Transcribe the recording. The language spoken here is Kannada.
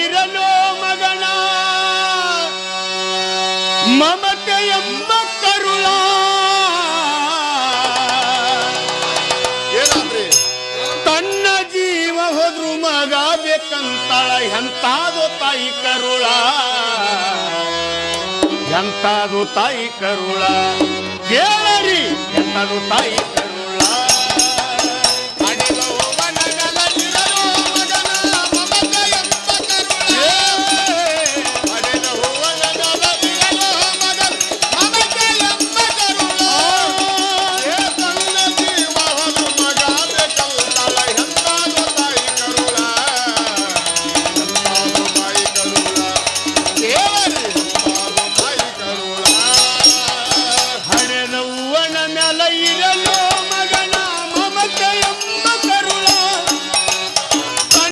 ಇರಲೋ ಮಗಣ ಮಮತೆ ಎಂಬ ಕರುಳ ತನ್ನ ಜೀವ ಹೋದ್ರು ಮಗ ಬೇಕಂತಾಳ ಎಂತಾದೋ ತಾಯಿ ಕರುಳ? ಎಂತಾದು ತಾಯಿ ಕರುಳ? ಕೇಳರಿ ಎಂತಾದು ತಾಯಿ ಹಣೆದವ್ವನ ಮ್ಯಾಲ